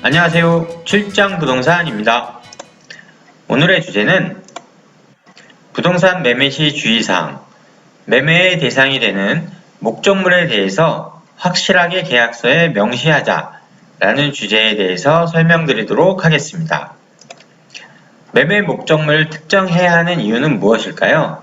안녕하세요. 출장 부동산입니다. 오늘의 주제는 부동산 매매 시 주의사항, 매매의 대상이 되는 목적물에 대해서 확실하게 계약서에 명시하자 라는 주제에 대해서 설명드리도록 하겠습니다. 매매 목적물을 특정해야 하는 이유는 무엇일까요?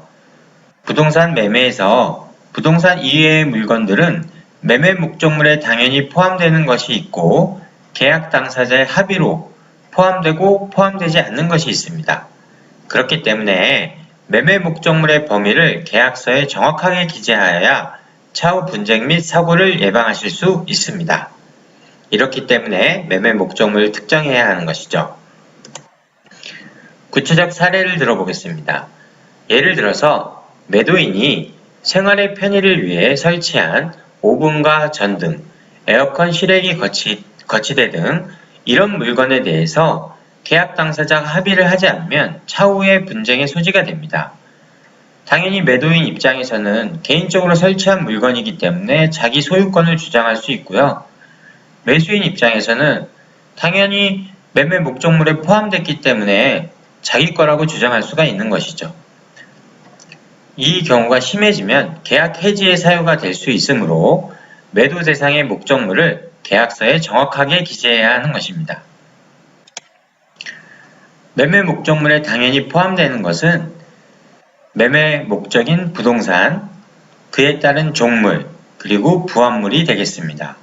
부동산 매매에서 부동산 이외의 물건들은 매매 목적물에 당연히 포함되는 것이 있고 계약 당사자의 합의로 포함되고 포함되지 않는 것이 있습니다. 그렇기 때문에 매매 목적물의 범위를 계약서에 정확하게 기재하여야 차후 분쟁 및 사고를 예방하실 수 있습니다. 이렇기 때문에 매매 목적물을 특정해야 하는 것이죠. 구체적 사례를 들어보겠습니다. 예를 들어서 매도인이 생활의 편의를 위해 설치한 오븐과 전등, 에어컨 실외기 거치, 거치대 등 이런 물건에 대해서 계약 당사자가 합의를 하지 않으면 차후에 분쟁의 소지가 됩니다. 당연히 매도인 입장에서는 개인적으로 설치한 물건이기 때문에 자기 소유권을 주장할 수 있고요. 매수인 입장에서는 당연히 매매 목적물에 포함됐기 때문에 자기 거라고 주장할 수가 있는 것이죠. 이 경우가 심해지면 계약 해지의 사유가 될 수 있으므로 매도 대상의 목적물을 계약서에 정확하게 기재해야 하는 것입니다. 매매 목적물에 당연히 포함되는 것은 매매 목적인 부동산, 그에 따른 종물, 그리고 부합물이 되겠습니다.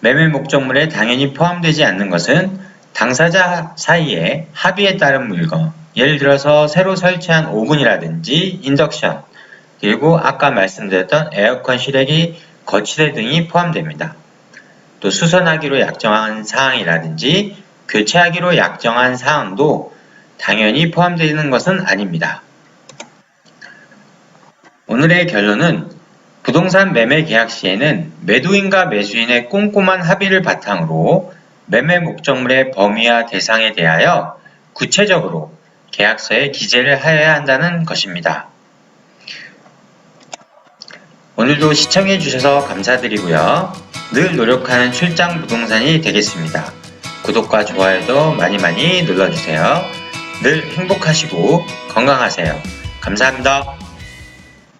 매매 목적물에 당연히 포함되지 않는 것은 당사자 사이에 합의에 따른 물건, 예를 들어서 새로 설치한 오븐이라든지 인덕션, 그리고 아까 말씀드렸던 에어컨 실외기 거치대 등이 포함됩니다. 또 수선하기로 약정한 사항이라든지 교체하기로 약정한 사항도 당연히 포함되는 것은 아닙니다. 오늘의 결론은 부동산 매매 계약 시에는 매도인과 매수인의 꼼꼼한 합의를 바탕으로 매매 목적물의 범위와 대상에 대하여 구체적으로 계약서에 기재를 하여야 한다는 것입니다. 오늘도 시청해 주셔서 감사드리고요. 늘 노력하는 출장 부동산이 되겠습니다. 구독과 좋아요도 많이 많이 눌러주세요. 늘 행복하시고 건강하세요. 감사합니다.